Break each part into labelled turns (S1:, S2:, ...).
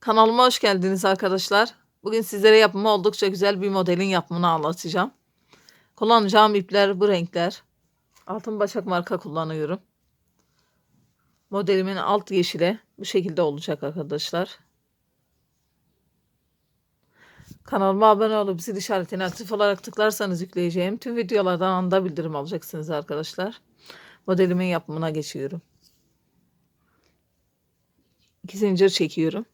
S1: Kanalıma hoş geldiniz arkadaşlar. Bugün sizlere yapımı oldukça güzel bir modelin yapımını anlatacağım. Kullanacağım ipler bu renkler. Altın başak marka kullanıyorum. Modelimin alt yeşili bu şekilde olacak arkadaşlar. Kanalıma abone olup zil işaretini aktif olarak tıklarsanız yükleyeceğim tüm videolardan anında bildirim alacaksınız arkadaşlar. Modelimin yapımına geçiyorum. İki zincir çekiyorum.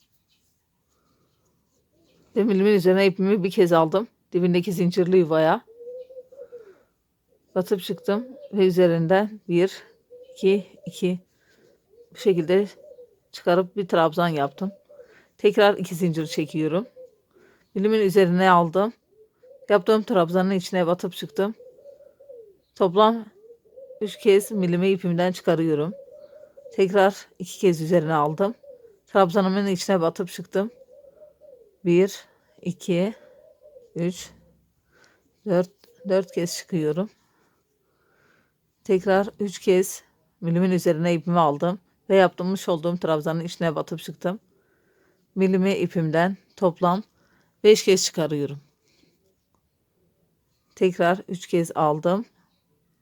S1: Demirimin üzerine ipimi bir kez aldım. Dibindeki zincirli yuvaya. Batıp çıktım ve üzerinden bir, iki, iki bu şekilde çıkarıp bir trabzan yaptım. Tekrar iki zincir çekiyorum. Bilimin üzerine aldım. Yaptığım trabzanın içine batıp çıktım. Toplam 3 kez milimi ipimden çıkarıyorum. Tekrar iki kez üzerine aldım. Trabzanımın içine batıp çıktım. 1 2 3 4 4 kez çıkıyorum. Tekrar 3 kez milimin üzerine ipimi aldım ve yaptırmış olduğum trabzanın içine batıp çıktım. Milimi ipimden toplam 5 kez çıkarıyorum. Tekrar 3 kez aldım.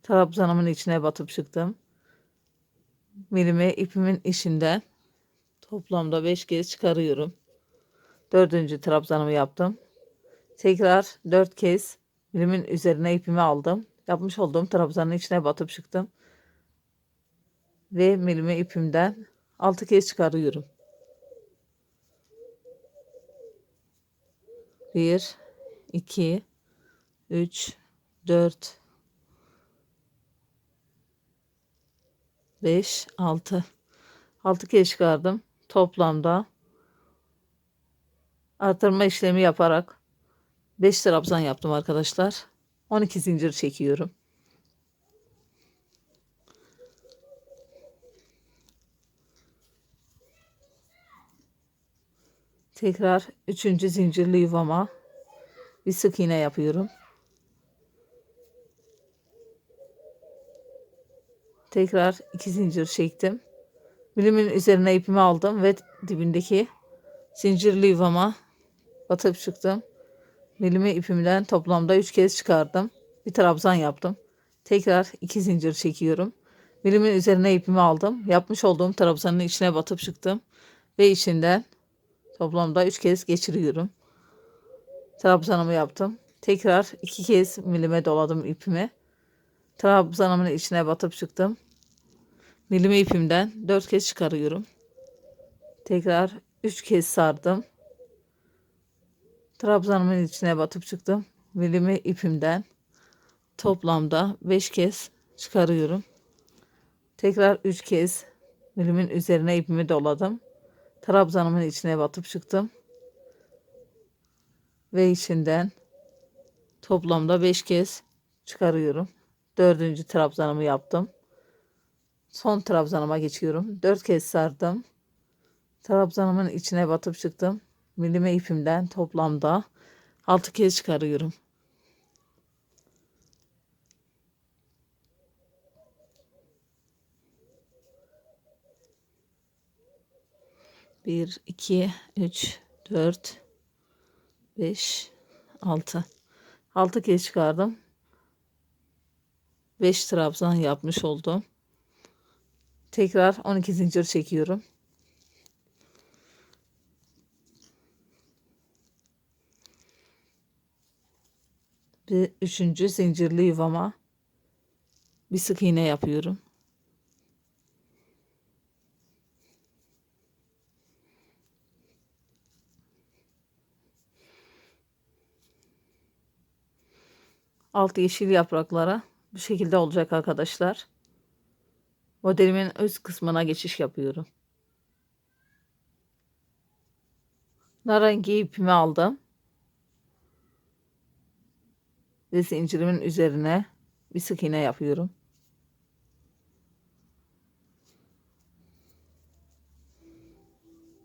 S1: Trabzanımın içine batıp çıktım. Milimi ipimin içinden toplamda 5 kez çıkarıyorum. Dördüncü trabzanımı yaptım. Tekrar dört kez milimin üzerine ipimi aldım. Yapmış olduğum trabzanın içine batıp çıktım. Ve milimi ipimden altı kez çıkarıyorum. Bir, iki, üç, dört, beş, altı. Altı kez çıkardım. Toplamda artırma işlemi yaparak 5 trabzan yaptım arkadaşlar. 12 zincir çekiyorum. Tekrar 3. zincirli yuvama bir sık iğne yapıyorum. Tekrar 2 zincir çektim. Bilimin üzerine ipimi aldım ve dibindeki zincirli yuvama batıp çıktım. Milimi ipimden toplamda 3 kez çıkardım. Bir trabzan yaptım. Tekrar 2 zincir çekiyorum. Milimin üzerine ipimi aldım. Yapmış olduğum trabzanın içine batıp çıktım. Ve içinden toplamda 3 kez geçiriyorum. Trabzanımı yaptım. Tekrar 2 kez milime doladım ipimi. Trabzanımın içine batıp çıktım. Milimi ipimden 4 kez çıkarıyorum. Tekrar 3 kez sardım. Trabzanımın içine batıp çıktım. Milimi ipimden toplamda 5 kez çıkarıyorum. Tekrar 3 kez milimin üzerine ipimi doladım. Trabzanımın içine batıp çıktım. Ve içinden toplamda 5 kez çıkarıyorum. Dördüncü trabzanımı yaptım. Son trabzanıma geçiyorum. 4 kez sardım. Trabzanımın içine batıp çıktım. Milime ipimden toplamda 6 kez çıkarıyorum. Bir, iki, üç, dört, beş, altı. Altı kez çıkardım. Beş trabzan yapmış oldum. Tekrar 12 zincir çekiyorum. Bir üçüncü zincirli yuvama bir sık iğne yapıyorum. Alt yeşil yapraklara bu şekilde olacak arkadaşlar. Modelimin öz kısmına geçiş yapıyorum. Narengi ipimi aldım. Ve zincirimin üzerine bir sık iğne yapıyorum.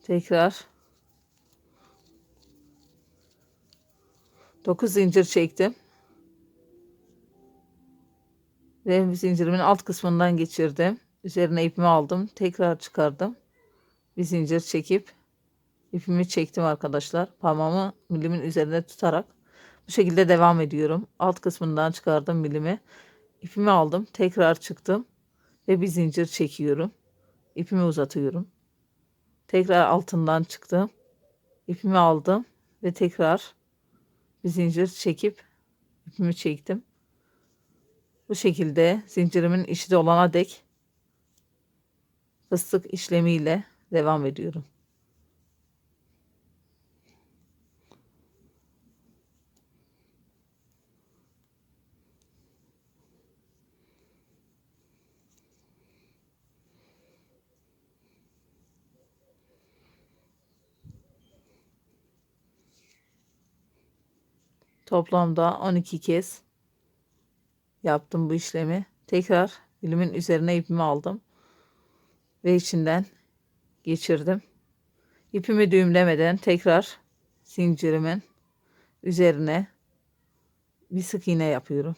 S1: Tekrar 9 zincir çektim. Ve zincirimin alt kısmından geçirdim. Üzerine ipimi aldım. Tekrar çıkardım. Bir zincir çekip ipimi çektim arkadaşlar. Parmağımı milimin üzerine tutarak bu şekilde devam ediyorum. Alt kısmından çıkardım milimi. İpimi aldım. Tekrar çıktım ve bir zincir çekiyorum. İpimi uzatıyorum. Tekrar altından çıktım. İpimi aldım ve tekrar bir zincir çekip ipimi çektim. Bu şekilde zincirimin içi dolana dek fıstık işlemiyle devam ediyorum. Toplamda 12 kez yaptım bu işlemi. Tekrar ilimin üzerine ipimi aldım ve içinden geçirdim. İpimi düğümlemeden tekrar zincirimin üzerine bir sık iğne yapıyorum.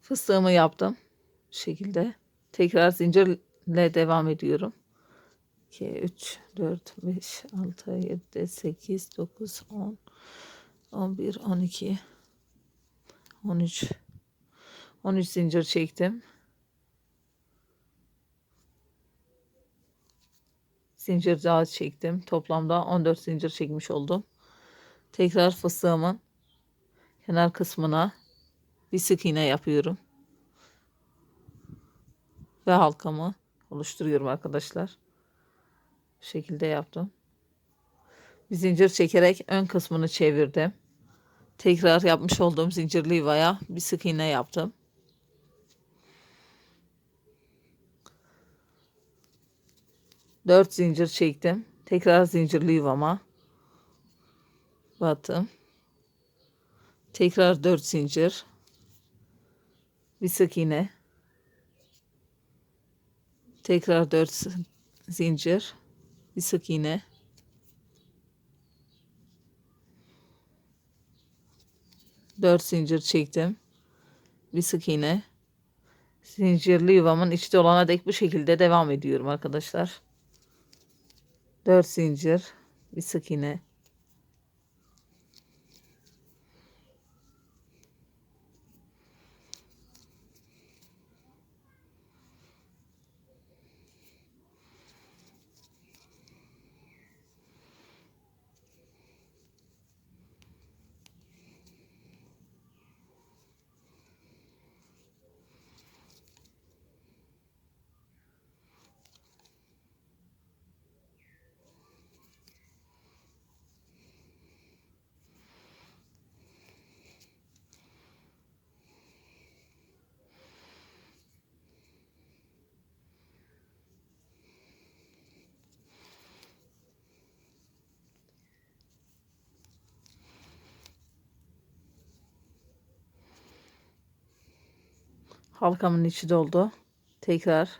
S1: Fıstığımı yaptım. Bu şekilde. Tekrar zincirle devam ediyorum. 2, 3, 4, 5, 6, 7, 8, 9, 10, 11, 12, 13, 13 zincir çektim. Zincir daha çektim. Toplamda 14 zincir çekmiş oldum. Tekrar fıstığımın kenar kısmına bir sık iğne yapıyorum. Ve halkamı oluşturuyorum arkadaşlar. Bu şekilde yaptım. Bir zincir çekerek ön kısmını çevirdim. Tekrar yapmış olduğum zincirli yuvaya bir sık iğne yaptım. Dört zincir çektim. Tekrar zincirli yuvama battım. Tekrar dört zincir. Bir sık iğne. Tekrar dört zincir. Bir sık iğne. Dört zincir çektim. Bir sık iğne. Zincirli yuvamın içi dolana dek bu şekilde devam ediyorum arkadaşlar. 4 zincir, bir sık iğne. Halkamın içi doldu. Tekrar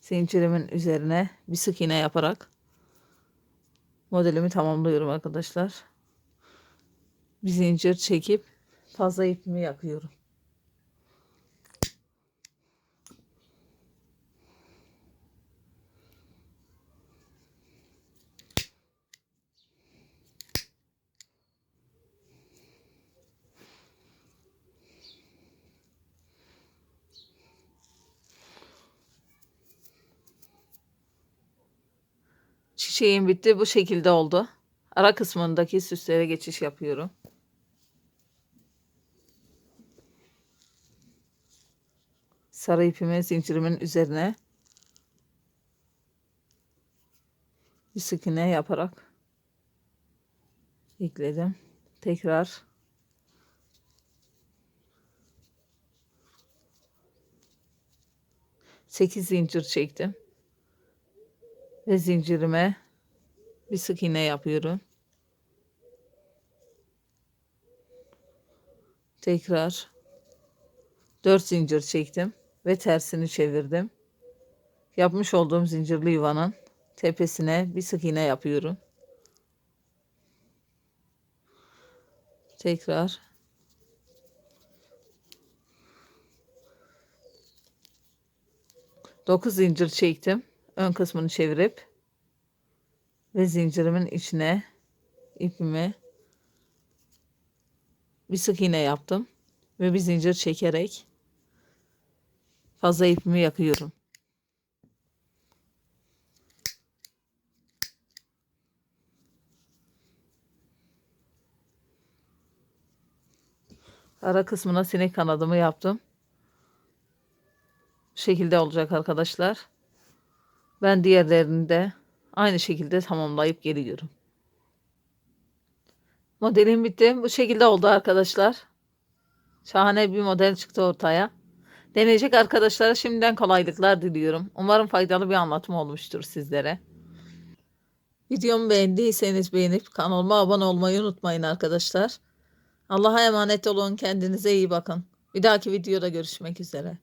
S1: zincirimin üzerine bir sık iğne yaparak modelimi tamamlıyorum arkadaşlar. Bir zincir çekip fazla ipimi yakıyorum. Çiçeğim bitti. Bu şekilde oldu. Ara kısmındaki süslere geçiş yapıyorum. Sarı ipimi zincirimin üzerine bir sık yaparak ekledim. Tekrar sekiz zincir çektim ve zincirime bir sık iğne yapıyorum. Tekrar 4 zincir çektim ve tersini çevirdim. Yapmış olduğum zincirli yuvanın tepesine bir sık iğne yapıyorum. Tekrar dokuz zincir çektim ön kısmını çevirip ve zincirimin içine ipimi bir sık iğne yaptım ve bir zincir çekerek fazla ipimi yakıyorum. Ara kısmına sinek kanadımı yaptım. Şekilde olacak arkadaşlar. Ben diğerlerini de aynı şekilde tamamlayıp geliyorum. Modelim bitti. Bu şekilde oldu arkadaşlar. Şahane bir model çıktı ortaya. Deneyecek arkadaşlara şimdiden kolaylıklar diliyorum. Umarım faydalı bir anlatım olmuştur sizlere. Videomu beğendiyseniz beğenip kanalıma abone olmayı unutmayın arkadaşlar. Allah'a emanet olun. Kendinize iyi bakın. Bir dahaki videoda görüşmek üzere.